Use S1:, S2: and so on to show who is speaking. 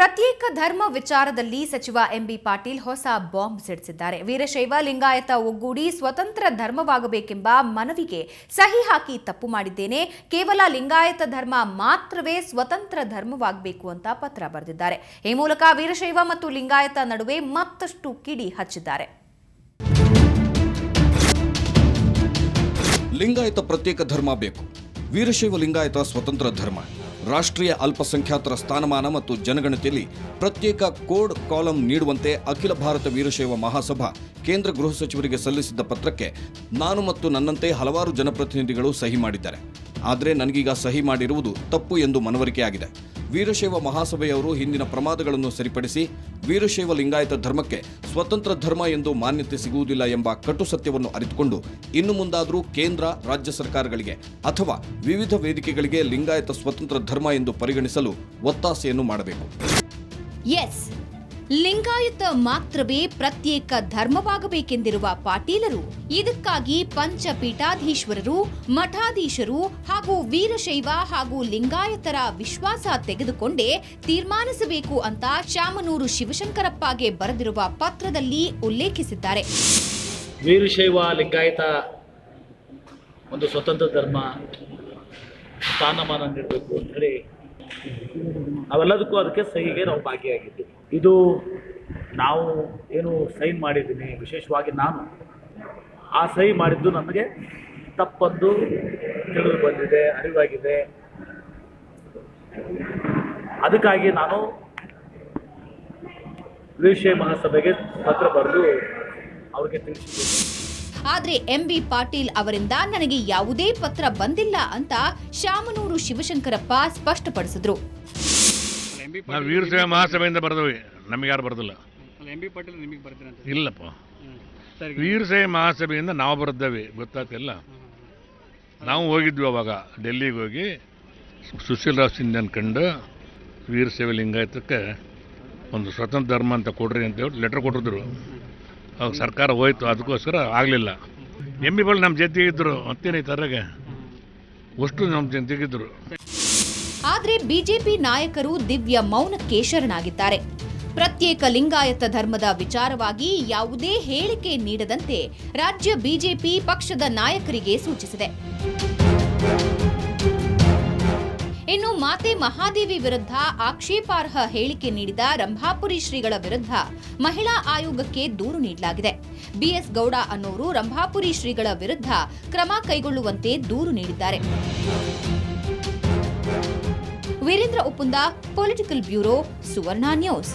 S1: ಪ್ರತ್ಯೇಕ ಧರ್ಮ ವಿಚಾರದಲ್ಲಿ ಸಚಿವ ಎಂಬಿ ಪಾಟೀಲ್ ಹೊಸ ಬಾಂಬ್ ಸಿಡಿಸಿದ್ದಾರೆ. ವೀರಶೈವ ಲಿಂಗಾಯತ ಒಗ್ಗೂಡಿ ಸ್ವತಂತ್ರ ಧರ್ಮವಾಗಬೇಕೆಂಬ ಮನವಿಗೆ ಸಹಿ ಹಾಕಿ ತಪ್ಪು ಮಾಡಿದ್ದೇನೆ. ಕೇವಲ ಲಿಂಗಾಯತ ಧರ್ಮ ಮಾತ್ರವೇ ಸ್ವತಂತ್ರ ಧರ್ಮವಾಗಬೇಕು ಅಂತ ಪತ್ರ ಬರೆದಿದ್ದಾರೆ. ಈ ಮೂಲಕ ವೀರಶೈವ ಮತ್ತು ಲಿಂಗಾಯತ ನಡುವೆ ಮತ್ತಷ್ಟು ಕಿಡಿ ಹಚ್ಚಿದ್ದಾರೆ.
S2: ಲಿಂಗಾಯತ ಪ್ರತ್ಯೇಕ ಧರ್ಮ ಬೇಕು. ವೀರಶೈವ ಲಿಂಗಾಯತ ಸ್ವತಂತ್ರ ಧರ್ಮ. ರಾಷ್ಟ್ರೀಯ ಅಲ್ಪಸಂಖ್ಯಾತರ ಸ್ಥಾನಮಾನ ಮತ್ತು ಜನಗಣತಿಯಲ್ಲಿ ಪ್ರತ್ಯೇಕ ಕೋಡ್ ಕಾಲಂ ನೀಡುವಂತೆ ಅಖಿಲ ಭಾರತ ವೀರಶೈವ ಮಹಾಸಭಾ ಕೇಂದ್ರ ಗೃಹ ಸಚಿವರಿಗೆ ಸಲ್ಲಿಸಿದ್ದ ಪತ್ರಕ್ಕೆ ನಾನು ಮತ್ತು ನನ್ನಂತೆ ಹಲವಾರು ಜನಪ್ರತಿನಿಧಿಗಳು ಸಹಿ ಮಾಡಿದ್ದಾರೆ. ಆದರೆ ನನಗೀಗ ಸಹಿ ಮಾಡಿರುವುದು ತಪ್ಪು ಎಂದು ಮನವರಿಕೆಯಾಗಿದೆ. ವೀರಶೈವ ಮಹಾಸಭೆಯವರು ಹಿಂದಿನ ಪ್ರಮಾದಗಳನ್ನು ಸರಿಪಡಿಸಿ ವೀರಶೈವ ಲಿಂಗಾಯತ ಧರ್ಮಕ್ಕೆ ಸ್ವತಂತ್ರ ಧರ್ಮ ಎಂದು ಮಾನ್ಯತೆ ಸಿಗುವುದಿಲ್ಲ ಎಂಬ ಕಟು ಸತ್ಯವನ್ನು ಅರಿತುಕೊಂಡು ಇನ್ನು ಮುಂದಾದರೂ ಕೇಂದ್ರ, ರಾಜ್ಯ ಸರ್ಕಾರಗಳಿಗೆ ಅಥವಾ ವಿವಿಧ ವೇದಿಕೆಗಳಿಗೆ ಲಿಂಗಾಯತ ಸ್ವತಂತ್ರ ಧರ್ಮ ಎಂದು ಪರಿಗಣಿಸಲು ಒತ್ತಾಸೆಯನ್ನು ಮಾಡಬೇಕು.
S1: ಲಿಂಗಾಯತ ಮಾತ್ರವೇ ಪ್ರತ್ಯೇಕ ಧರ್ಮವಾಗಬೇಕೆಂದಿರುವ ಪಾಟೀಲರು. ಇದಕ್ಕಾಗಿ ಪಂಚಪೀಠಾಧೀಶ್ವರರು, ಮಠಾಧೀಶರು ಹಾಗೂ ವೀರಶೈವ ಹಾಗೂ ಲಿಂಗಾಯತರ ವಿಶ್ವಾಸ ತೆಗೆದುಕೊಂಡೇ ತೀರ್ಮಾನಿಸಬೇಕು ಅಂತ ಶಾಮನೂರು ಶಿವಶಂಕರಪ್ಪಗೆ ಬರೆದಿರುವ ಪತ್ರದಲ್ಲಿ ಉಲ್ಲೇಖಿಸಿದ್ದಾರೆ.
S3: ವೀರಶೈವ, ಲಿಂಗಾಯತ ಒಂದು ಸ್ವತಂತ್ರ ಧರ್ಮ, ಸ್ಥಾನಮಾನ ನೀಡಬೇಕು ಅಂತ ಹೇಳಿ ಅವೆಲ್ಲದಕ್ಕೂ ಅದಕ್ಕೆ ಸಹಿಗೆ ನಾವು ಭಾಗಿಯಾಗಿದ್ದೀವಿ. ಇದು ನಾವು ಏನು ಸೈನ್ ಮಾಡಿದ್ದೀನಿ, ವಿಶೇಷವಾಗಿ ನಾನು, ಆ ಸಹಿ ಮಾಡಿದ್ದು ನಮಗೆ ತಪ್ಪಂದು ತಿಳಿದು ಬಂದಿದೆ, ಅರಿವಾಗಿದೆ. ಅದಕ್ಕಾಗಿ ನಾನು ವಿಷಯ ಮಹಾಸಭೆಗೆ ಪತ್ರ ಬರೆದು ಅವ್ರಿಗೆ ತಿಳಿಸಿದ್ದೀನಿ.
S1: ಆದ್ರೆ ಎಂಬಿ ಪಾಟೀಲ್ ಅವರಿಂದ ನನಗೆ ಯಾವುದೇ ಪತ್ರ ಬಂದಿಲ್ಲ ಅಂತ ಶಾಮನೂರು ಶಿವಶಂಕರಪ್ಪ ಸ್ಪಷ್ಟಪಡಿಸಿದ್ರು.
S4: ನಾವು ಮಹಾಸಭೆಯಿಂದ ಬರೆದವಿ. ನಮಗೆ ಯಾರು ಬರ್ದಿಲ್ಲ.
S5: ಎಂ ಬಿ ಪಾಟೀಲ್ ನಿಮಗೆ ಬರ್ತೀರಂತ
S4: ಇಲ್ಲಪ್ಪ.
S5: ಸರಿ
S4: ಮಹಾಸಭೆಯಿಂದ ನಾವು ಬರೆದವಿ. ಗೊತ್ತಾಗ್ತಿಲ್ಲ ನಾವು ಹೋಗಿದ್ವಿ ಅವಾಗ. ಡೆಲ್ಲಿಗೆ ಹೋಗಿ. ಸುಶೀಲ್ ರಾವ್ ಸಿಂಧನ್ ಕಂಡು ವೀರಶೈವ ಲಿಂಗಾಯತಕ್ಕೆ ಒಂದು ಸ್ವತಂತ್ರ ಧರ್ಮ ಅಂತ ಕೊಡ್ರಿ ಅಂತ ಹೇಳಿ ಲೆಟರ್ ಕೊಟ್ಟಿದ್ರು. ಅವಾಗ ಸರ್ಕಾರ ಹೋಯ್ತು. ಅದಕ್ಕೋಸ್ಕರ ಆಗಲಿಲ್ಲ. ಎಂ ಬಳಿ ನಮ್ಮ ಜೊತೆಗಿದ್ದರು ಮತ್ತೇನೈತೆ ಅದ್ರಾಗೆ ಅಷ್ಟು ನಮ್ಮ ಜೊತೆಗಿದ್ದರು
S1: ಆದ್ರೆ ಬಿಜೆಪಿ ನಾಯಕರು ದಿವ್ಯ ಮೌನಕ್ಕೆ ಶರಣಾಗಿದ್ದಾರೆ. ಪ್ರತ್ಯೇಕ ಲಿಂಗಾಯತ ಧರ್ಮದ ವಿಚಾರವಾಗಿ ಯಾವುದೇ ಹೇಳಿಕೆ ನೀಡದಂತೆ ರಾಜ್ಯ ಬಿಜೆಪಿ ಪಕ್ಷದ ನಾಯಕರಿಗೆ ಸೂಚಿಸಿದೆ. ಇನ್ನು ಮಾತೆ ಮಹಾದೇವಿ ವಿರುದ್ಧ ಆಕ್ಷೇಪಾರ್ಹ ಹೇಳಿಕೆ ನೀಡಿದ ರಂಭಾಪುರಿ ಶ್ರೀಗಳ ವಿರುದ್ಧ ಮಹಿಳಾ ಆಯೋಗಕ್ಕೆ ದೂರು ನೀಡಲಾಗಿದೆ. ಬಿಎಸ್ ಗೌಡ ಅನ್ನೋರು ರಂಭಾಪುರಿ ಶ್ರೀಗಳ ವಿರುದ್ಧ ಕ್ರಮ ಕೈಗೊಳ್ಳುವಂತೆ ದೂರು ನೀಡಿದ್ದಾರೆ. Veerendra Uppunda political bureau Suvarna news.